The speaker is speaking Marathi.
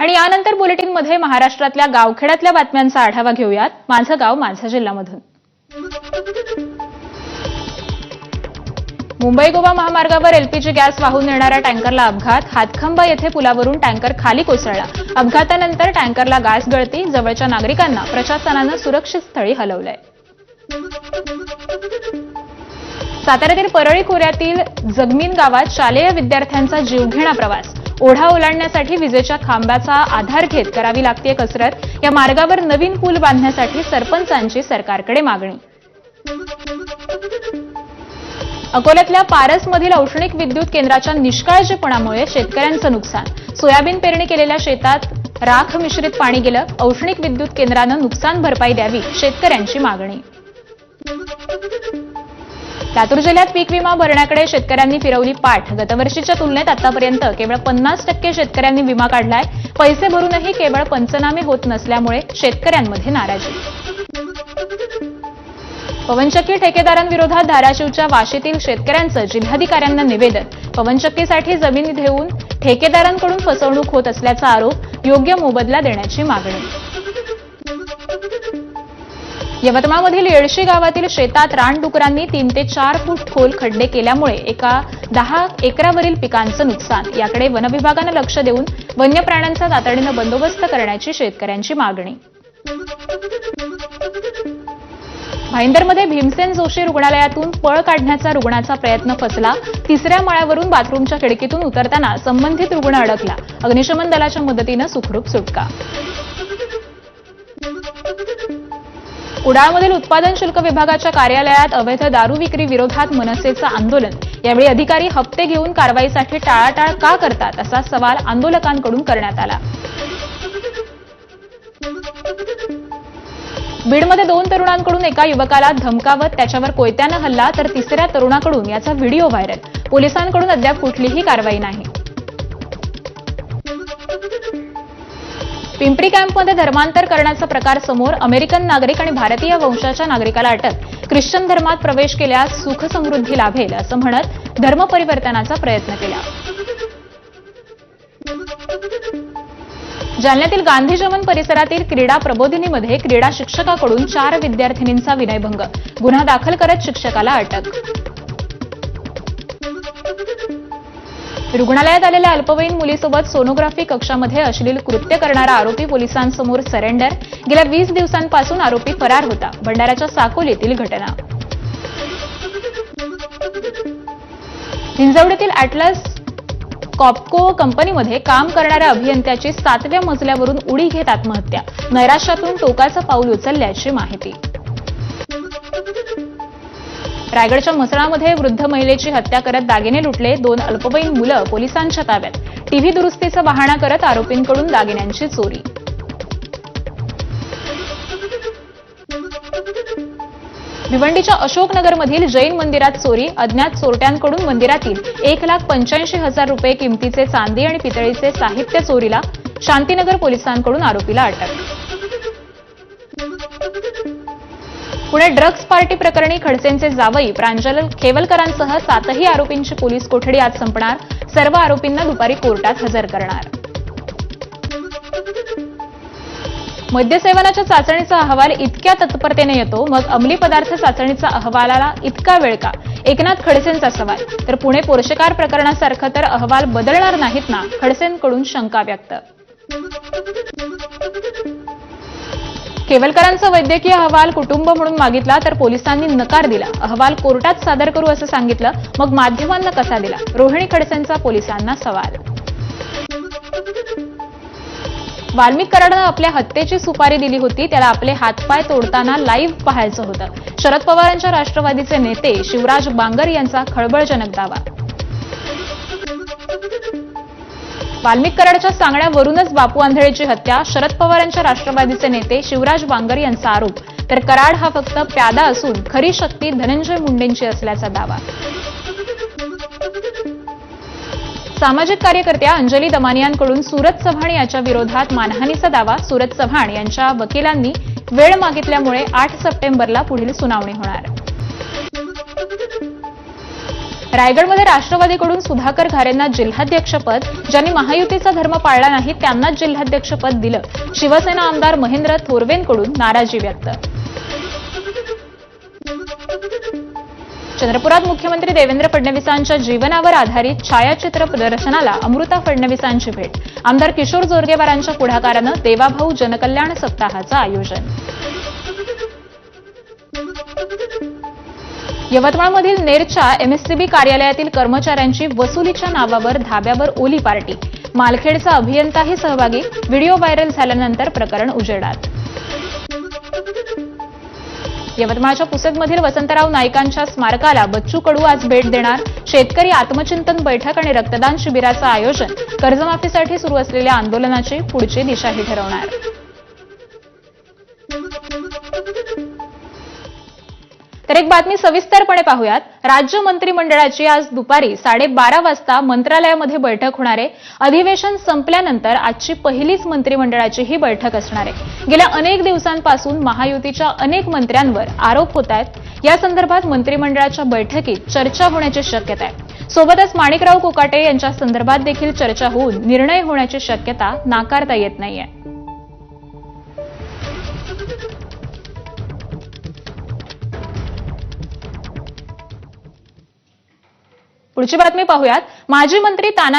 आणि यानंतर बुलेटिनमध्ये महाराष्ट्रातल्या गावखेड्यातल्या बातम्यांचा आढावा घेऊयात. माझं गाव माझा जिल्ह्यामधून. मुंबई गोवा महामार्गावर एलपीजी गॅस वाहून नेणाऱ्या टँकरला अपघात. हातखंबा येथे पुलावरून टँकर खाली कोसळला. अपघातानंतर टँकरला गॅस गळती. जवळच्या नागरिकांना प्रशासनानं सुरक्षित स्थळी हलवलंय. साताऱ्यातील परळी खोऱ्यातील जगमीन गावात शालेय विद्यार्थ्यांचा जीवघेणा प्रवास. ओढा ओलांडण्यासाठी विजेच्या खांबाचा आधार घेत करावी लागते कसरत. या मार्गावर नवीन पूल बांधण्यासाठी सरपंचांची सरकारकडे मागणी. अकोल्यातल्या पारसमधील औष्णिक विद्युत केंद्राच्या निष्काळजीपणामुळे शेतकऱ्यांचं नुकसान. सोयाबीन पेरणी केलेल्या शेतात राख मिश्रित पाणी गेलं. औष्णिक विद्युत केंद्रानं नुकसान भरपाई द्यावी शेतकऱ्यांची मागणी. लातूर जिल्ह्यात पीक विमा भरण्याकडे शेतकऱ्यांनी फिरवली पाठ. गतवर्षीच्या तुलनेत आतापर्यंत केवळ पन्नास टक्के शेतकऱ्यांनी विमा काढलाय. पैसे भरूनही केवळ पंचनामे होत नसल्यामुळे शेतकऱ्यांमध्ये नाराजी. पवनचक्की ठेकेदारांविरोधात धाराशिवच्या वाशीतील शेतकऱ्यांचं जिल्हाधिकाऱ्यांना निवेदन. पवनचक्कीसाठी जमीन देऊन ठेकेदारांकडून फसवणूक होत असल्याचा आरोप योग्य मोबदला देण्याची मागणी. यवतमाळमधील येडशी गावातील शेतात रानडुकरांनी तीन ते चार फूट खोल खड्डे केल्यामुळे एका दहा एकरावरील पिकांचं नुकसान. याकडे वनविभागानं लक्ष देऊन वन्य प्राण्यांचा तातडीनं बंदोबस्त करण्याची शेतकऱ्यांची मागणी. भाईंदरमध्ये भीमसेन जोशी रुग्णालयातून पळ काढण्याचा रुग्णाचा प्रयत्न फसला. तिसऱ्या माळ्यावरून बाथरूमच्या खिडकीतून उतरताना संबंधित रुग्ण अडकला. अग्निशमन दलाच्या मदतीनं सुखरूप सुटका. कुडाळमधील उत्पादन शुल्क विभागाच्या कार्यालयात अवैध दारू विक्री विरोधात मनसेचं आंदोलन. यावेळी अधिकारी हप्ते घेऊन कारवाईसाठी टाळाटाळ का करतात असा सवाल आंदोलकांकडून करण्यात आला. बीडमध्ये दोन तरुणांकडून एका युवकाला धमकावत त्याच्यावर कोयत्यानं हल्ला तर तिसऱ्या तरुणाकडून याचा व्हिडिओ व्हायरल. पोलिसांकडून अद्याप कुठलीही कारवाई नाही. पिंपरी कॅम्पमध्ये धर्मांतर करण्याचा प्रकार समोर अमेरिकन नागरिक आणि भारतीय वंशाच्या नागरिकाला अटक. ख्रिश्चन धर्मात प्रवेश केल्यास सुख समृद्धी लाभेल असं म्हणत धर्मपरिवर्तनाचा प्रयत्न केला. जालन्यातील गांधी जवन परिसरातील क्रीडा प्रबोधिनीमध्ये क्रीडा शिक्षकाकडून चार विद्यार्थिनींचा विनयभंग. गुन्हा दाखल करत शिक्षकाला अटक. रुग्णालयात आलेल्या अल्पवयीन मुलीसोबत सोनोग्राफी कक्षामध्ये अश्लील कृत्य करणारा आरोपी पोलिसांसमोर सरेंडर. गेल्या वीस दिवसांपासून आरोपी फरार होता. भंडाऱ्याच्या साकोलीतील घटना. हिंजवडीतील अॅटलस कॉपको कंपनीमध्ये काम करणाऱ्या अभियंत्याची सातव्या मजल्यावरून उडी घेत आत्महत्या. नैराश्यातून टोकाचं पाऊल उचलल्याची माहिती. रायगडच्या म्हसळामध्ये वृद्ध महिलेची हत्या करत दागिने लुटले दोन अल्पवयीन मुलं पोलिसांच्या ताब्यात. टीव्ही दुरुस्तीचा बहाणा करत आरोपींकडून दागिन्यांची चोरी. भिवंडीच्या अशोकनगरमधील जैन मंदिरात चोरी अज्ञात चोरट्यांकडून मंदिरातील एक लाख पंच्याऐंशी हजार रुपये किमतीचे चांदी आणि पितळीचे साहित्य चोरीला शांतीनगर पोलिसांकडून आरोपीला अटक. पुणे ड्रग्ज पार्टी प्रकरणी खडसेंचे जावई प्रांजल खेवलकरांसह सातही आरोपींची पोलीस कोठडी आज संपणार. सर्व आरोपींना दुपारी कोर्टात हजर करणार. मद्यसेवनाच्या चाचणीचा अहवाल इतक्या तत्परतेने येतो मग अंमली पदार्थ चाचणीचा अहवालाला इतका वेळ का? एकनाथ खडसेंचा सवाल. तर पुणे पोर्शेकार प्रकरणासारखं तर अहवाल बदलणार नाहीत ना? खडसेंकडून शंका व्यक्त. केवलकरांचा वैद्यकीय अहवाल कुटुंब म्हणून मागितला तर पोलिसांनी नकार दिला. अहवाल कोर्टात सादर करू असं सांगितलं मग माध्यमांना कसा दिला? रोहिणी खडसेंचा पोलिसांना सवाल. वाल्मिक कराडनं आपल्या हत्येची सुपारी दिली होती त्याला आपले हातपाय तोडताना लाईव्ह पाहायचं होतं. शरद पवारांच्या राष्ट्रवादीचे नेते शिवराज बांगर यांचा खळबळजनक दावा. वाल्मिक कराडच्या सांगण्यावरूनच बापू आंधळेची हत्या शरद पवारांच्या राष्ट्रवादीचे नेते शिवराज बांगर यांचा आरोप. तर कराड हा फक्त प्यादा असून खरी शक्ती धनंजय मुंडेंची असल्याचा दावा. सामाजिक कार्यकर्त्या अंजली दमानियांकडून सुरत चव्हाण याच्या विरोधात मानहानीचा दावा. सुरत चव्हाण यांच्या वकिलांनी वेळ मागितल्यामुळे आठ सप्टेंबरला पुढील सुनावणी होणार. रायगडमध्ये राष्ट्रवादीकडून सुधाकर घारेंना जिल्हाध्यक्षपद ज्यांनी महायुतीचा धर्म पाळला नाही त्यांनाच जिल्हाध्यक्षपद दिलं. शिवसेना आमदार महेंद्र थोरवेंकडून नाराजी व्यक्त. चंद्रपुरात मुख्यमंत्री देवेंद्र फडणवीसांच्या जीवनावर आधारित छायाचित्र प्रदर्शनाला अमृता फडणवीसांची भेट. आमदार किशोर जोरगेवारांच्या पुढाकारानं देवाभाऊ जनकल्याण सप्ताहाचं आयोजन. यवतमाळमधील नेरच्या एमएससीबी कार्यालयातील कर्मचाऱ्यांची वसुलीच्या नावावर धाब्यावर ओली पार्टी. मालखेडचा अभियंताही सहभागी व्हिडिओ व्हायरल झाल्यानंतर प्रकरण उजेडात. यवतमाळच्या पुसदमधील वसंतराव नाईकांच्या स्मारकाला बच्चू कडू आज भेट देणार. शेतकरी आत्मचिंतन बैठक आणि रक्तदान शिबिराचं आयोजन कर्जमाफीसाठी सुरू असलेल्या आंदोलनाची पुढची दिशाही ठरवणार. तर एक बातमी सविस्तरपणे पाहूयात. राज्य मंत्रिमंडळाची आज दुपारी साडेबारा वाजता मंत्रालयामध्ये बैठक होणार आहे. अधिवेशन संपल्यानंतर आजची पहिलीच मंत्रिमंडळाची ही बैठक असणार आहे. गेल्या अनेक दिवसांपासून महायुतीच्या अनेक मंत्र्यांवर आरोप होत आहेत. या संदर्भात मंत्रिमंडळाच्या बैठकीत चर्चा होण्याची शक्यता आहे. सोबतच माणिकराव कोकाटे यांच्या संदर्भात देखील चर्चा होऊन निर्णय होण्याची शक्यता नाकारता येत नाहीये. पुढची बातमी पाहूयात. माजी मंत्री तानाजी